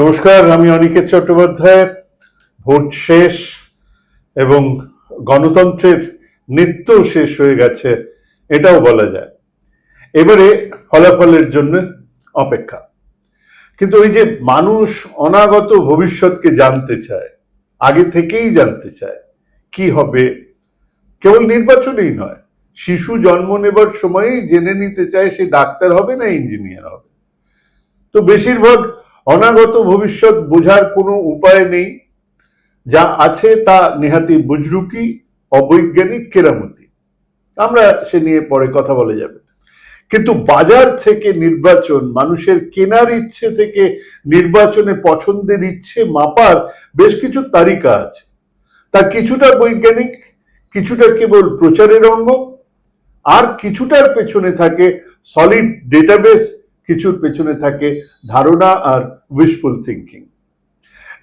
নমস্কার, আমি অনিকেত চট্টোপাধ্যায়। ভোট শেষ এবং গণতন্ত্রের নিত্য শেষ হয়ে গেছে, এটাও বলা যায়। এবারে ফলাফলের জন্য অপেক্ষা। কিন্তু ওই যে মানুষ অনাগত ভবিষ্যৎকে জানতে চায়, আগে থেকেই জানতে চায়, কি হবে? কেবল নির্বাচনেই নয়, শিশু জন্ম নেবার সময়ই জেনে নিতে চায় সে ডাক্তার হবে না, ইঞ্জিনিয়ার হবে। তো বেশিরভাগ অনাগত ভবিষ্যৎ বোঝার কোনো উপায় নেই, যা আছে তা নেহাতি বুজরুকি, অবৈজ্ঞানিক কেরামতি। আমরা সে নিয়ে পরে কথা বলা যাবে। কিন্তু বাজার থেকে নির্বাচন, মানুষের কেনার ইচ্ছে থেকে নির্বাচনে পছন্দের ইচ্ছে মাপার বেশ কিছু তালিকা আছে। তা কিছুটা বৈজ্ঞানিক, কিছুটা কেবল প্রচারের অঙ্গ, আর কিছুটার পেছনে থাকে সলিড ডেটাবেস কিছুর পেছনে থাকে ধারণা আর উইশফুল থিঙ্কিং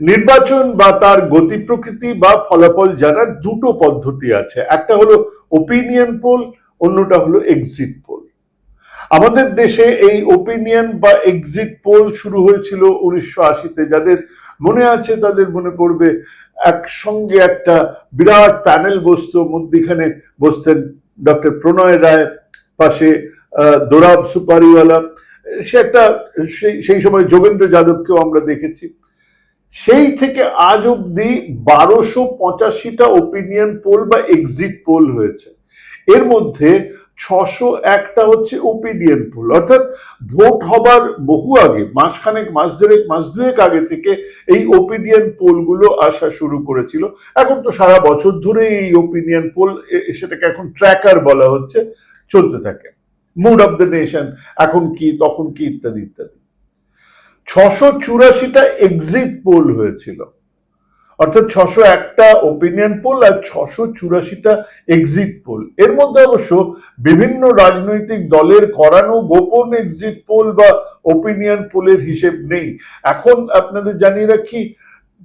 নির্বাচন বা তার গতি প্রকৃতি বা ফলাফল জানার দুটো পদ্ধতি আছে। একটা হলো ওপিনিয়ন পোল অন্যটা হলো এক্সিট পোল আমাদের দেশে এই ওপিনিয়ন বা এক্সিট পোল শুরু হয়েছিল উনিশশো আশিতে। যাদের মনে আছে তাদের মনে পড়বে, একসঙ্গে একটা বিরাট প্যানেল বসতো, মধ্যিখানে বসতেন ডক্টর প্রণয় রায়, পাশে দোরাব সুপারিওয়ালা সে একটা, সেই সময় যোগেন্দ্র যাদবকেও আমরা দেখেছি। সেই থেকে আজ অব্দি বারোশো পঁচাশিটা ওপিনিয়ন পোল বা এক্সিট পোল হয়েছে। এর মধ্যে ছশো একটা হচ্ছে ওপিনিয়ন পোল অর্থাৎ ভোট হবার বহু আগে, মাসখানেক, মাস দেড়েক মাস দুয়েক আগে থেকে এই ওপিনিয়ন পোলগুলো আসা শুরু করেছিল। এখন তো সারা বছর ধরে এই ওপিনিয়ন পোল সেটাকে এখন ট্র্যাকার বলা হচ্ছে, চলতে থাকে। মুড অফ দ্য নেশন এখন কি, তখন কি ইত্যাদি ইত্যাদি। ছশো চুরাশিটা এক্সিট পোল হয়েছিল। অর্থাৎ ছশো একটা ওপিনিয়ন পোল আর ছশো চুরাশিটা এক্সিট পোল এর মধ্যে অবশ্য বিভিন্ন রাজনৈতিক দলের করানো গোপন এক্সিট পোল বা ওপিনিয়ন পোলের হিসেব নেই। এখন আপনাদের জানিয়ে রাখি,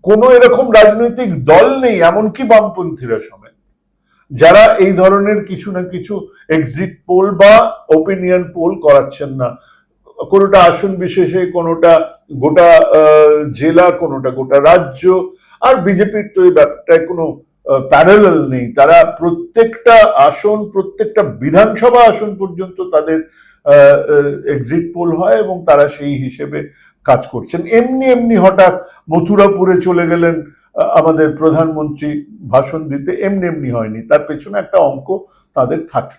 কোনো এরকম রাজনৈতিক দল নেই, এমনকি বামপন্থীরা সমেত। যারা এই ধরনের কিছু না কিছু এক্সিট পোল বা ওপিনিয়ন পোল করাচ্ছেন না, কোনোটা আসন বিশেষে, কোনোটা গোটা জেলা, কোনোটা গোটা রাজ্য, আর বিজেপির তো এই ব্যাপারটায় কোনো প্যারালাল নেই। তারা প্রত্যেকটা আসন, প্রত্যেকটা বিধানসভা আসন পর্যন্ত তাদের এক্সিট পোল হয় এবং তারা সেই হিসেবে কাজ করছেন। এমনি এমনি হঠাৎ মথুরাপুরে চলে গেলেন আমাদের প্রধানমন্ত্রী ভাষণ দিতে এমনি এমনি হয়নি। তার পেছনে একটা অঙ্ক তাদের থাকে।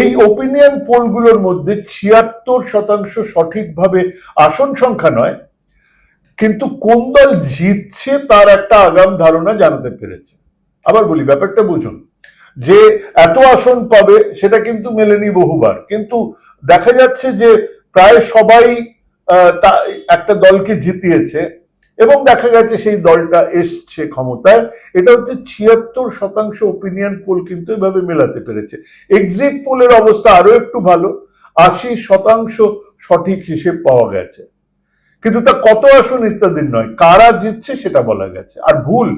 এই ওপিনিয়ন পোলগুলোর মধ্যে ছিয়াত্তর শতাংশ সঠিকভাবে আসন সংখ্যা নয়, কিন্তু কোন দল জিতছে তার একটা আগাম ধারণা জানাতে পেরেছে। আবার বলি, ব্যাপারটা বুঝুন। যে এত আসন পাবে, সেটা কিন্তু মেলেনি বহুবার। কিন্তু দেখা যাচ্ছে যে প্রায় সবাই একটা দলকে জিতিয়েছে। এবং দেখা গেছে সেই দলটা এসছে ক্ষমতায়। এটা হচ্ছে ছিয়াত্তর শতাংশ ওপিনিয়ন পোল কিন্তু এভাবে মেলাতে পেরেছে। এক্সিট পোলের অবস্থা আরও একটু ভালো, আশি শতাংশ সঠিক হিসেব পাওয়া গেছে। কিন্তু তা কত আসন ইত্যাদি নয়, কারা জিতছে সেটা বলা গেছে। আর ভুল,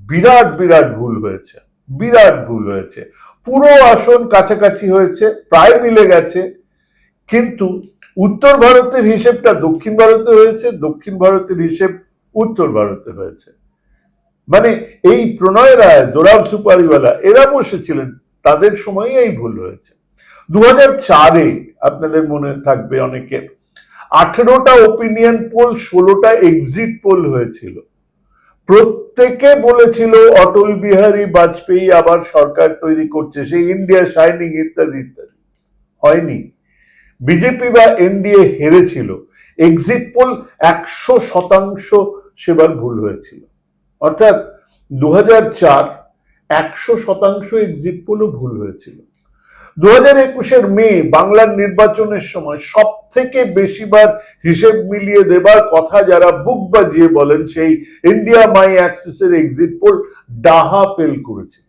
বিরাট বিরাট ভুল হয়েছে, বিরাট ভুল হয়েছে। পুরো আসন কাছাকাছি হয়েছে, প্রায় মিলে গেছে। কিন্তু উত্তর ভারতের হিসেবটা দক্ষিণ ভারতে হয়েছে, দক্ষিণ ভারতের হিসেব উত্তর ভারতে হয়েছে। মানে এই প্রণয় রায় দোরাব সুপারিওয়ালা, এরা বসেছিলেন, তাদের সময়ই এই ভুল হয়েছে। দু চারে, আপনাদের মনে থাকবে অনেকের আঠেরোটা ওপিনিয়ন পোল ষোলোটা এক্সিট পোল হয়েছিল। প্রত্যেকে বলেছিল, অটল বিহারী বাজপেয়ী আবার সরকার তৈরি করছে, সেই ইন্ডিয়া শাইনিং ইত্যাদি ইত্যাদি। হয়নি। বিজেপি বা এনডিএ হেরেছিল। এক্সিট পোল একশো শতাংশ সেবার ভুল হয়েছিল। অর্থাৎ দু হাজার চার একশো শতাংশ এক্সিট পোলও ভুল হয়েছিল। দু হাজার একুশের মে বাংলার নির্বাচনের সময় সব থেকে বেশিবার হিসেব মিলিয়ে দেবার কথা যারা বুক বাজিয়ে বলেন, সেই ইন্ডিয়া মাই অ্যাক্সেসের এক্সিট পোল ডাহা ফেল করেছে।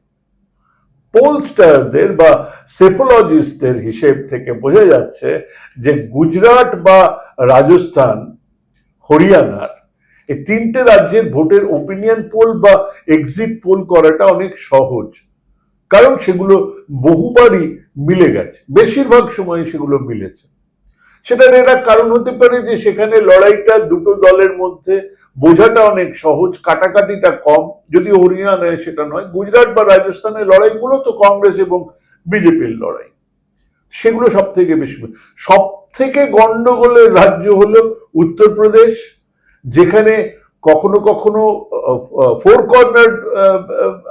পোলস্টারদের বা সেফোলজিস্টদের হিসেব থেকে বোঝা যাচ্ছে যে গুজরাট বা রাজস্থান, হরিয়ানার এই তিনটে রাজ্যের ভোটের ওপিনিয়ন পোল বা এক্সিট পোল করাটা অনেক সহজ। কারণ সেগুলো বহুবারই মিলে গেছে। বেশিরভাগ সময় সেগুলো মিলেছে। সেটার একটা কারণ হতে পারে যে সেখানে লড়াইটা দুটো দলের মধ্যে বোঝাটা অনেক সহজ, কাটাকাটিটা কম। যদি হরিয়ানায় সেটা নয়, গুজরাট বা রাজস্থানের লড়াই মূলত কংগ্রেস এবং বিজেপির লড়াই। সেগুলো সব থেকে বেশি। সব থেকে গন্ডগোলের রাজ্য হলো উত্তরপ্রদেশ। যেখানে কখনো কখনো ফোর কর্নার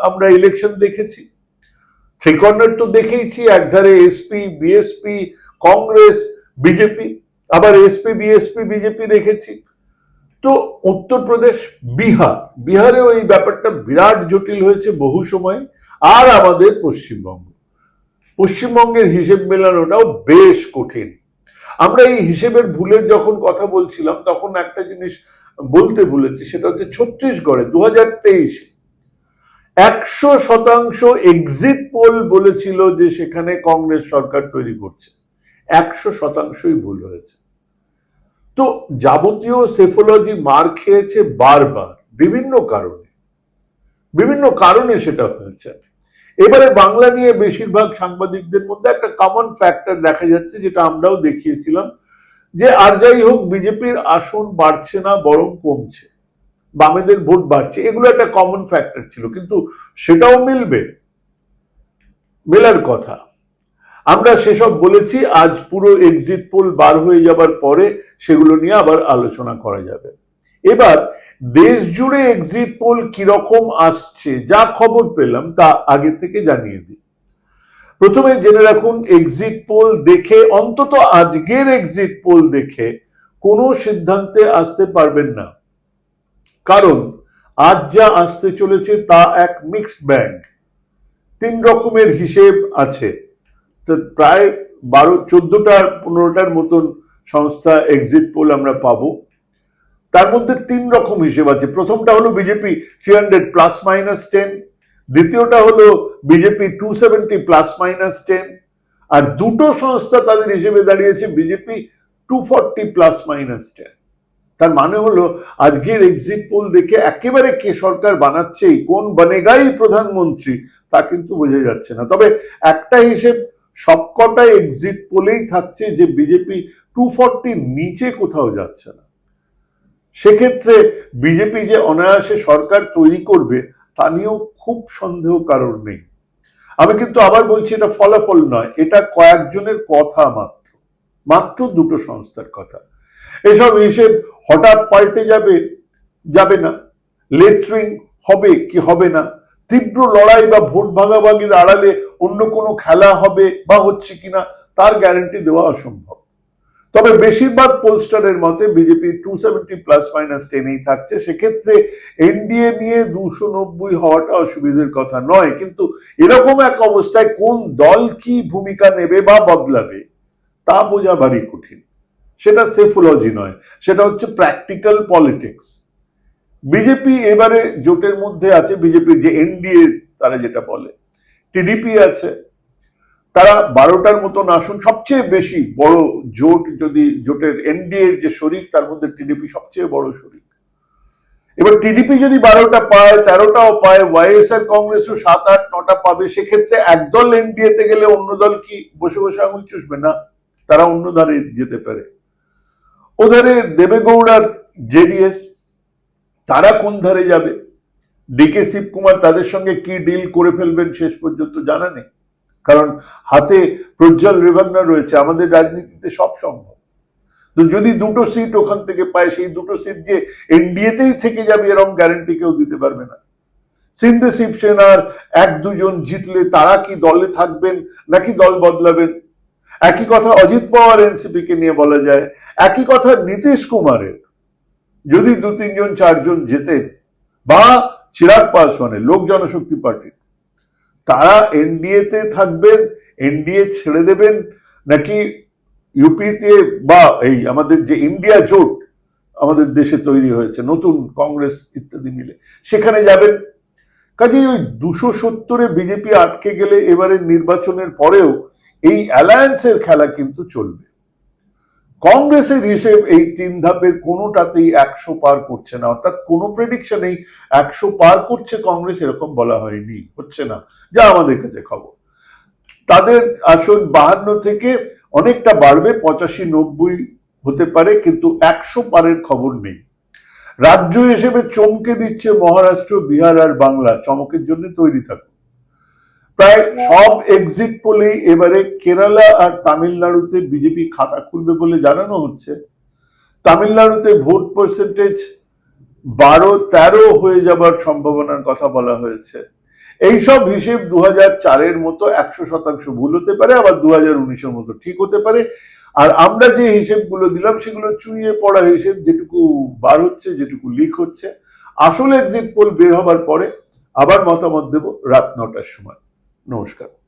আমরা ইলেকশন দেখেছি। থ্রি কর্নার তো দেখেইছি, একধারে এসপি বিএসপি কংগ্রেস বিজেপি আবার এসপি বিএসপি বিজেপি দেখেছি। তো উত্তরপ্রদেশ বিহার। বিহারেও এই ব্যাপারটা বিরাট জটিল হয়েছে বহু সময়, আর আমাদের পশ্চিমবঙ্গ। পশ্চিমবঙ্গের হিসেব মেলানোটাও বেশ কঠিন। আমরা এই হিসেবের ভুলের যখন কথা বলছিলাম, তখন একটা জিনিস বলতে ভুলেছি, সেটা হচ্ছে ছত্তিশগড়ে দু হাজার তেইশে একশো শতাংশ এক্সিট পোল বলেছিল যে সেখানে কংগ্রেস সরকার তৈরি করছে। একশো শতাংশই ভুল হয়েছে। তো যাবতীয় সেফোলজি মার খেয়েছে বারবার, বিভিন্ন কারণে। বিভিন্ন কারণে সেটা হয়েছে। এবারে বাংলা নিয়ে বেশিরভাগ সাংবাদিকদের মধ্যে একটা কমন ফ্যাক্টর দেখা যাচ্ছে, যেটা আমরাও দেখিয়েছিলাম। যে আর যাই হোক, বিজেপির আসন বাড়ছে না, বরং কমছে। বামেদের ভোট বাড়ছে। এগুলো একটা কমন ফ্যাক্টর ছিল, কিন্তু সেটাও মিলবে। মেলার কথা। আমরা সেসব বলেছি, আজ পুরো এক্সিট পোল বার হয়ে যাবার পরে সেগুলো নিয়ে আবার আলোচনা করা যাবে। এবার দেশ জুড়ে এক্সিট পোল কীরকম আসছে, যা খবর পেলাম তা আগে থেকে জানিয়ে দিই। প্রথমে জেনে রাখুন এক্সিট পোল দেখে, অন্তত আজকের এক্সিট পোল দেখে কোনো সিদ্ধান্তে আসতে পারবেন না। কারণ, আজ যা আসতে চলেছে তা এক মিক্সড ব্যাগ তিন রকমের হিসেব আছে। তো প্রায় বারো চোদ্দটার পনেরোটার মতন সংস্থা এক্সিট পোল আমরা পাবো। তার মধ্যে তিন রকম হিসেব আছে। প্রথমটা হলো BJP three hundred plus minus ten দ্বিতীয়টা হলো BJP two seventy plus minus ten আর দুটো সংস্থা তাদের হিসেবে দাঁড়িয়েছে BJP two forty plus minus ten তার মানে হলো আজকের এক্সিট পোল দেখে একেবারে কে সরকার বানাচ্ছে কোন বনেগাই প্রধানমন্ত্রী তা কিন্তু বোঝা যাচ্ছে না। তবে একটা হিসেব, সবকটা এক্সিট পোলেই থাকছে যে বিজেপি টু ফর্টির নিচে কোথাও যাচ্ছে না। সেক্ষেত্রে বিজেপি যে অনায়াসে সরকার তৈরি করবে, তা নিয়েও খুব সন্দেহ কারণ নেই। আমি কিন্তু আবার বলছি, এটা ফলাফল নয়, এটা কয়েকজনের কথা মাত্র মাত্র দুটো সংস্থার কথা। এসব হিসেব হঠাৎ পাল্টে যাবে যাবে না। লেট সুইং হবে কি হবে না? তীব্র লড়াই বা ভোট ভাগাভাগির আড়ালে অন্য কোনো খেলা হবে বা হচ্ছে কিনা, তার গ্যারান্টি দেওয়া অসম্ভব। তবে বেশিরভাগ পোলস্টারের মতে BJP two seventy plus minus টেনেই থাকছে। সেক্ষেত্রে এনডিএ নিয়ে দুশো নব্বই হওয়াটা অসুবিধের কথা নয়। কিন্তু এরকম এক অবস্থায় কোন দল কি ভূমিকা নেবে বা বদলাবে, তা বোঝা ভারী কঠিন। সেটা সেফোলজি নয়, সেটা হচ্ছে প্র্যাকটিক্যাল পলিটিক্স বিজেপি এবারে জোটের মধ্যে আছে, বিজেপির যে এনডিএ, তারা যেটা বলে, টিডিপি আছে তারা বারোটার মতন আসন, সবচেয়ে বেশি বড় জোট যদি, জোটের এনডিএ যে শরিক, তার মধ্যে টিডিপি সবচেয়ে বড় শরিক। এবার টিডিপি যদি বারোটা পায়, তেরোটাও পায়, ওয়াইএসআর কংগ্রেসও সাত, আট, নটা পাবে, সেক্ষেত্রে একদল এনডিএ তে গেলে অন্য দল কি বসে বসে আঙুল চুষবে? না, তারা অন্য ধারে যেতে পারে। ওধারে দেবেগৌড়ার জেডিএস, তারা কোন ধারে যাবে? ডিকে শিবকুমার তাদের সঙ্গে কি ডিল করে ফেলবেন শেষ পর্যন্ত জানা নেই। কারণ হাতে প্রজ্জ্বল রেভান্না রয়েছে, আমাদের রাজনীতিতে সব সম্ভব। তো যদি দুটো সিট ওখান থেকে পায়, সেই দুটো সিট যে এনডিএতেই থেকে যাবে, এরকম গ্যারেন্টি কেউ দিতে পারবে না। সিন্ধে শিবসেনার এক দুজন জিতলে তারা কি দলে থাকবেন, নাকি দল বদলাবেন? একই কথা অজিত পাওয়ার এনসিপি কে নিয়ে বলা যায়, একই কথা নীতিশ কুমারের। যদি দু তিনজন চারজন জেতেন, বা চিরাগ পাসওয়ানের, লোক জনশক্তি পার্টির তারা এনডিএ তে থাকবেন, এনডিএ ছেড়ে দেবেন, নাকি ইউপিতে বা এই আমাদের যে ইন্ডিয়া জোট আমাদের দেশে তৈরি হয়েছে, নতুন কংগ্রেস ইত্যাদি মিলে, সেখানে যাবেন। কাজেই ওই দুশো সত্তরে বিজেপি আটকে গেলে এবারের নির্বাচনের পরেও এই অ্যালায়েন্সের খেলা কিন্তু চলবে। কংগ্রেসের হিসেব এই তিন ধাপের কোনোটাতেই একশো পার করছে না। অর্থাৎ কোনো প্রেডিকশনেই একশো পার করছে কংগ্রেস, এরকম বলা হয়নি। হচ্ছে না। যা আমাদের কাছে খবর। তাদের আসন বাহান্ন থেকে অনেকটা বাড়বে, পঁচাশি, নব্বই হতে পারে, কিন্তু একশো পারের খবর নেই। রাজ্য হিসেবে চমকে দিচ্ছে মহারাষ্ট্র, বিহার আর বাংলা। চমকের জন্য তৈরি থাকুন। প্রায় সব এক্সিট পোলেই এবারে কেরালা আর তামিলনাড়ুতে বিজেপি খাতা খুলবে বলে জানানো হচ্ছে। তামিলনাড়ুতে ভোট পার্সেন্টেজ বারো তেরো হয়ে যাবার সম্ভাবনার কথা বলা হয়েছে। এইসব হিসেব দু চারের মতো একশো শতাংশ ভুল হতে পারে আবার দু হাজার উনিশের মতো ঠিক হতে পারে। আর আমরা যে হিসেবগুলো দিলাম সেগুলো চুইয়ে পড়া হিসেব যেটুকু বার হচ্ছে যেটুকু লিক হচ্ছে। আসল এক্সিট পোল বের হবার পরে আবার মতামত দেব রাত নটার সময়। নমস্কার।